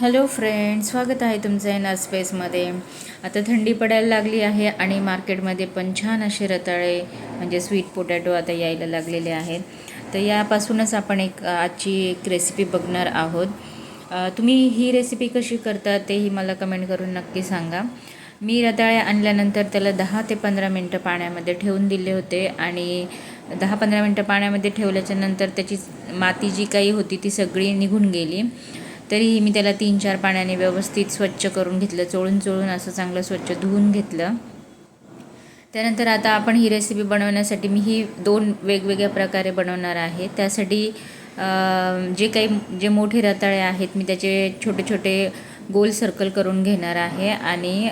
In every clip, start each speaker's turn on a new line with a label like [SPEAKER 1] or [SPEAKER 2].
[SPEAKER 1] Hello friend स्वागत आहे तुमचं एन स्पेसमध्ये. आता थंडी पडायला लागली आहे आणि मार्केटमध्ये पण छान असे रताळे म्हणजे स्वीट पोटॅटो आता यायला लागलेले आहेत. तर यापासूनच आपण एक आजची एक रेसिपी बघणार आहोत. तुम्ही ही रेसिपी कशी करता तेही मला कमेंट करून नक्की सांगा. मी रताळे आणल्यानंतर त्याला दहा ते पंधरा मिनटं पाण्यामध्ये ठेवून दिले होते आणि दहा पंधरा मिनटं पाण्यामध्ये ठेवल्याच्या नंतर त्याची माती जी काही होती ती सगळी निघून गेली. तरीही मी त्याला तीन चार पाण्याने व्यवस्थित स्वच्छ करून घेतलं चोळून चोळून असं चांगलं स्वच्छ धुवून घेतलं. त्यानंतर आता आपण ही रेसिपी बनवण्यासाठी मी ही दोन वेगवेगळ्या प्रकारे बनवणार आहे. त्यासाठी जे काही जे मोठे रताळे आहेत मी त्याचे छोटे छोटे गोल सर्कल करून घेणार आहे आणि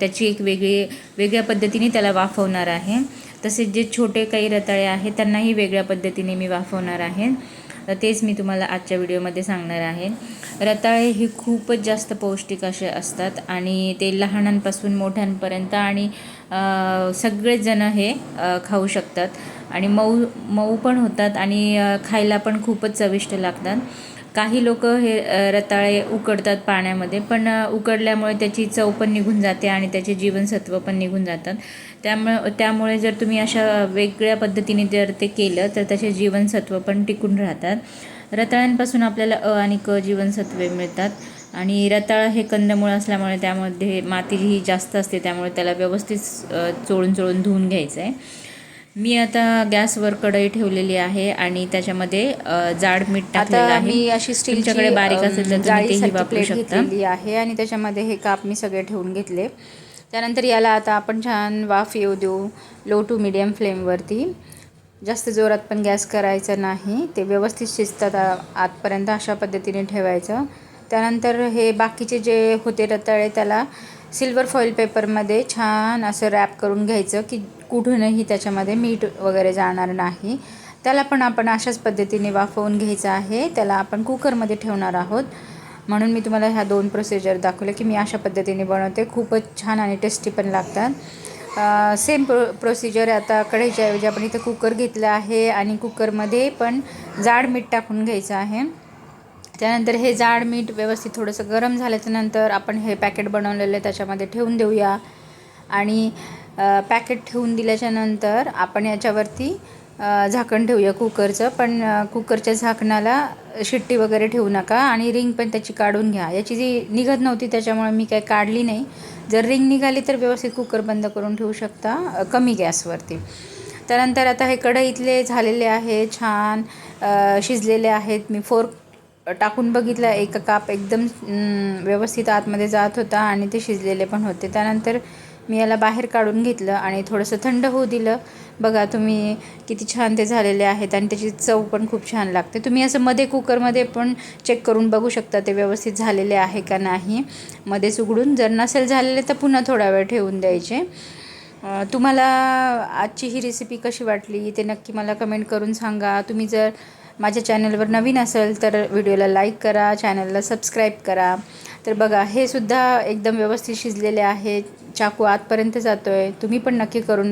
[SPEAKER 1] त्याची एक वेगळी वेगळ्या पद्धतीने त्याला वाफवणार आहे. तसेच जे छोटे काही रताळे आहेत त्यांनाही वेगळ्या पद्धतीने मी वाफवणार आहे. तर तेच मी तुम्हाला आजच्या व्हिडिओमध्ये सांगणार आहे. रताळे हे खूपच जास्त पौष्टिक असे असतात आणि ते लहानांपासून मोठ्यांपर्यंत आणि अ, सगळेच हे खाऊ शकतात. आणि मऊ मऊ पण होतात आणि खायला पण खूपच चविष्ट लागतात. काही लोक हे रताळे उकडतात पाण्यामध्ये पण उकडल्यामुळे त्याची चव पण निघून जाते आणि त्याचे जीवनसत्व पण निघून जातात. त्यामुळे त्यामुळे जर तुम्ही अशा वेगळ्या पद्धतीने जर ते केलं तर त्याचे जीवनसत्व पण टिकून राहतात. रताळ्यांपासून आपल्याला अ आणि क जीवनसत्वे मिळतात. आणि रताळ हे कंदमुळ असल्यामुळे त्यामध्ये माती ही जास्त असते त्यामुळे त्याला व्यवस्थित चोळून चोळून धुवून घ्यायचं आहे मी आता गॅसवर कढई ठेवलेली आहे आणि त्याच्यामध्ये जाड मीठ टाकलेलं
[SPEAKER 2] आता
[SPEAKER 1] आहे.
[SPEAKER 2] मी अशी स्टीलची
[SPEAKER 1] तुमच्याकडे बारीक असेल तर वापरू शकता.
[SPEAKER 2] आहे आणि त्याच्यामध्ये हे काप मी सगळे ठेवून घेतले. त्यानंतर याला आता आपण छान वाफ येऊ देऊ लो टू मिडियम फ्लेमवरती जास्त जोरात पण गॅस करायचा नाही. ते व्यवस्थित शिजतात आतपर्यंत अशा पद्धतीने ठेवायचं. त्यानंतर हे बाकीचे जे होते रताळे त्याला सिल्वर फॉईल पेपरमध्ये छान असं रॅप करून घ्यायचं की कुठूनही त्याच्यामध्ये मीठ वगैरे जाणार नाही. त्याला पण आपण अशाच पद्धतीने वाफवून घ्यायचं आहे. त्याला आपण कुकरमध्ये ठेवणार आहोत. म्हणून मी तुम्हाला ह्या दोन प्रोसिजर दाखवले की मी अशा पद्धतीने बनवते. खूपच छान आणि टेस्टी पण लागतात. सेम प्रो प्रोसिजर आता कढईच्या ऐवजी आपण इथं कुकर घेतलं आहे आणि कुकरमध्ये पण जाड मीठ टाकून घ्यायचं आहे. त्यानंतर हे जाड मीठ व्यवस्थित थोडंसं गरम झाल्याच्यानंतर आपण हे पॅकेट बनवलेलं त्याच्यामध्ये ठेवून देऊया. आणि पॅकेट ठेवून दिल्याच्यानंतर आपण याच्यावरती झाकण ठेवूया कुकरचं. पण कुकरच्या झाकणाला शिट्टी वगैरे ठेवू नका आणि रिंग पण त्याची काढून घ्या. याची जी निघत नव्हती त्याच्यामुळे मी काही काढली नाही. जर रिंग निघाली तर व्यवस्थित कुकर बंद करून ठेवू शकता कमी गॅसवरती. त्यानंतर आता हे कढईतले झालेले आहे छान शिजलेले आहेत. मी फोर्क टाकून बघितलं एक काप एकदम व्यवस्थित आतमध्ये जात होता आणि ते शिजलेले पण होते. त्यानंतर मी याला बाहेर काढून घेतलं आणि थोडंसं थंड होऊ दिलं. बघा तुम्ही किती छान ते झालेले आहेत आणि त्याची चव पण खूप छान लागते. तुम्ही असं मध्ये कुकरमध्ये पण चेक करून बघू शकता ते व्यवस्थित झालेले आहे का नाही. मध्येच उघडून जर नसेल झालेले तर पुन्हा थोडा वेळ ठेवून द्यायचे. तुम्हाला आजची ही रेसिपी कशी वाटली ते नक्की मला कमेंट करून सांगा. तुम्ही जर माझ्या चॅनलवर नवीन असेल तर व्हिडिओला लाईक करा चॅनलला सबस्क्राईब करा. तर बघा हे सुद्धा एकदम व्यवस्थित शिजलेले आहेत. चाकू आतपर्यंत जातो आहे तुम्ही पण नक्की करून